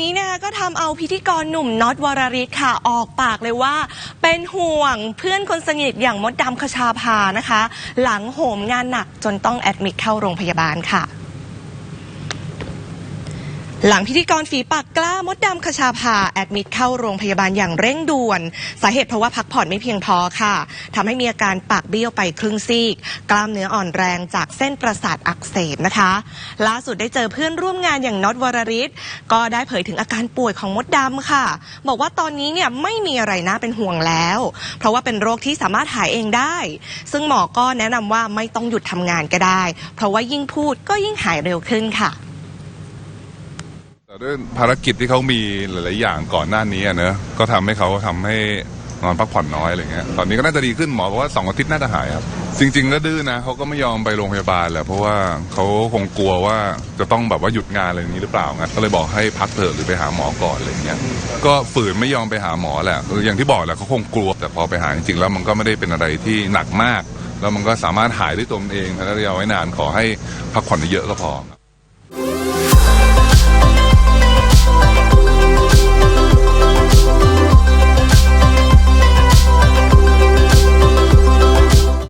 นี้นะคะก็ทำเอาพิธีกรหนุ่มน็อตวรริศค่ะออกปากเลยว่า เป็นห่วงเพื่อนคนสนิทอย่างมดดำคชาภานะคะ หลังโหมงานหนักจนต้องแอดมิดเข้าโรงพยาบาลค่ะ หลังพิธีกรฝีปากกล้ามดดำคชาภาแอดมิดเข้าโรงพยาบาลอย่างเร่งด่วน สาเหตุเพราะว่าพักผ่อนไม่เพียงพอค่ะทำให้มีอาการปากเบี้ยวไปครึ่งซีก กล้ามเนื้ออ่อนแรงจากเส้นประสาทอักเสบนะคะ ล่าสุดได้เจอเพื่อนร่วมงานอย่างน็อตวรริศก็ได้เผยถึงอาการป่วยของมดดำค่ะ บอกว่าตอนนี้เนี่ยไม่มีอะไรน่าเป็นห่วงแล้ว เพราะว่าเป็นโรคที่สามารถหายเองได้ ซึ่งหมอก็แนะนำว่าไม่ต้องหยุดทำงานก็ได้ เพราะว่ายิ่งพูดก็ยิ่งหายเร็วขึ้นค่ะ ด้วยภารกิจที่เขามีหลาย ๆ อย่างก่อนหน้านี้เนอะก็ทำให้เขาทำให้นอนพักผ่อนน้อยอะไรเงี้ยตอนนี้ก็น่าจะดีขึ้นหมอบอกว่าสองอาทิตย์น่าจะหายครับ จริง ๆ ก็ดื้อนะเขาก็ไม่ยอมไปโรงพยาบาลแหละเพราะว่าเขาคงกลัวว่าจะต้องแบบว่าหยุดงานอะไรนี้หรือเปล่าไงก็เลยบอกให้พักเถอะหรือไปหาหมอก่อนอะไรเงี้ยก็ฝืนไม่ยอมไปหาหมอแหละอย่างที่บอกแหละเขาคงกลัวแต่พอไปหาจริง ๆ แล้วมันก็ไม่ได้เป็นอะไรที่หนักมาก แล้วมันก็สามารถหายด้วยตัวมันเองถ้าระยะไว้นานขอให้พักผ่อนเยอะก็พอ